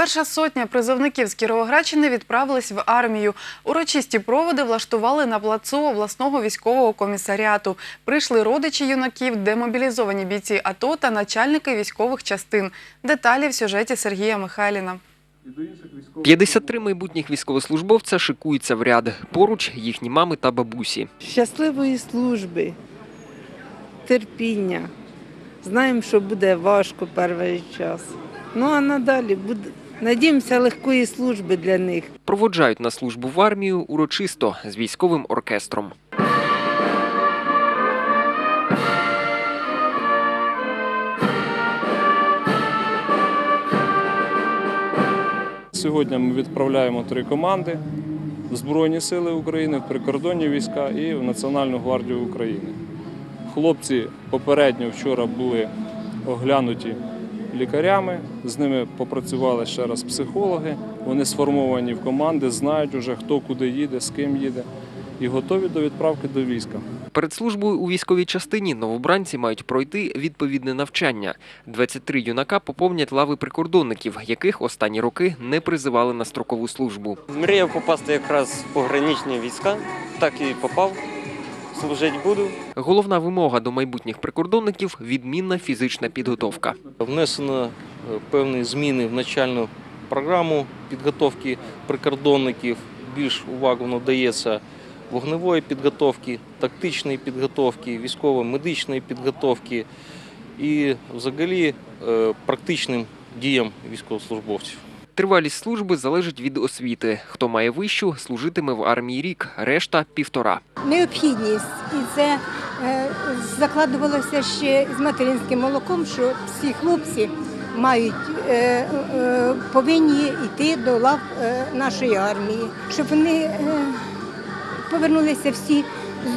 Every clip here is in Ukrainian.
Перша сотня призовників з Кіровоградщини відправились в армію. Урочисті проводи влаштували на плацу обласного військового комісаріату. Прийшли родичі юнаків, демобілізовані бійці АТО та начальники військових частин. Деталі в сюжеті Сергія Михайліна. 53 майбутніх військовослужбовця шикуються в ряд. Поруч їхні мами та бабусі. щасливої служби, терпіння. Знаємо, що буде важко перший час. Ну а надалі буде. Надіємося легкої служби для них. Проводжають на службу в армію урочисто з військовим оркестром. Сьогодні ми відправляємо три команди в Збройні Сили України, в прикордонні війська і в Національну гвардію України. Хлопці попередньо вчора були оглянуті лікарями, з ними попрацювали ще раз психологи. Вони сформовані в команди, знають уже хто куди їде, з ким їде, і готові до відправки до війська. Перед службою у військовій частині новобранці мають пройти відповідне навчання. 23 юнака поповнять лави прикордонників, яких останні роки не призивали на строкову службу. Мріяв попасти якраз в пограничні війська, так і попав. Служити буду. Головна вимога до майбутніх прикордонників відмінна фізична підготовка. Внесено е, певні зміни в начальну програму підготовки прикордонників. Більш увагу надається вогневої підготовки, тактичної підготовки, військово-медичної підготовки і взагалі е, практичним діям військовослужбовців. Тривалість служби залежить від освіти. Хто має вищу, служитиме в армії рік, решта півтора. необхідність, і це е, закладувалося ще з материнським молоком, що всі хлопці мають е, е, повинні йти до лав нашої армії, щоб вони повернулися всі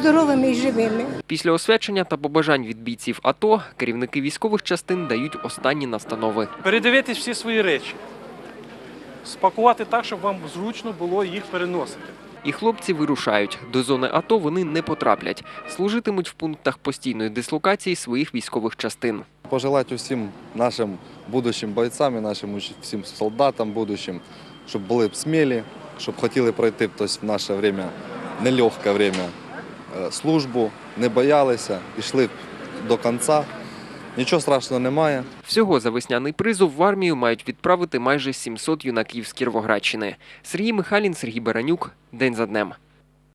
здоровими і живими. Після освячення та побажань від бійців АТО керівники військових частин дають останні настанови. передивитись всі свої речі, спакувати так, щоб вам зручно було їх переносити. І хлопці вирушають. До зони АТО вони не потраплять. Служитимуть в пунктах постійної дислокації своїх військових частин. Пожелати усім нашим будущим бойцям і нашим всім солдатам будущим, щоб були б смілі, щоб хотіли пройти тобто, в наше время, нелегке время, е, службу, не боялися, йшли до кінця. Нічого страшного немає. Всього за весняний призов в армію мають відправити майже 700 юнаків з Кіровоградщини. Сергій Михайлін, Сергій Баранюк. День за днем.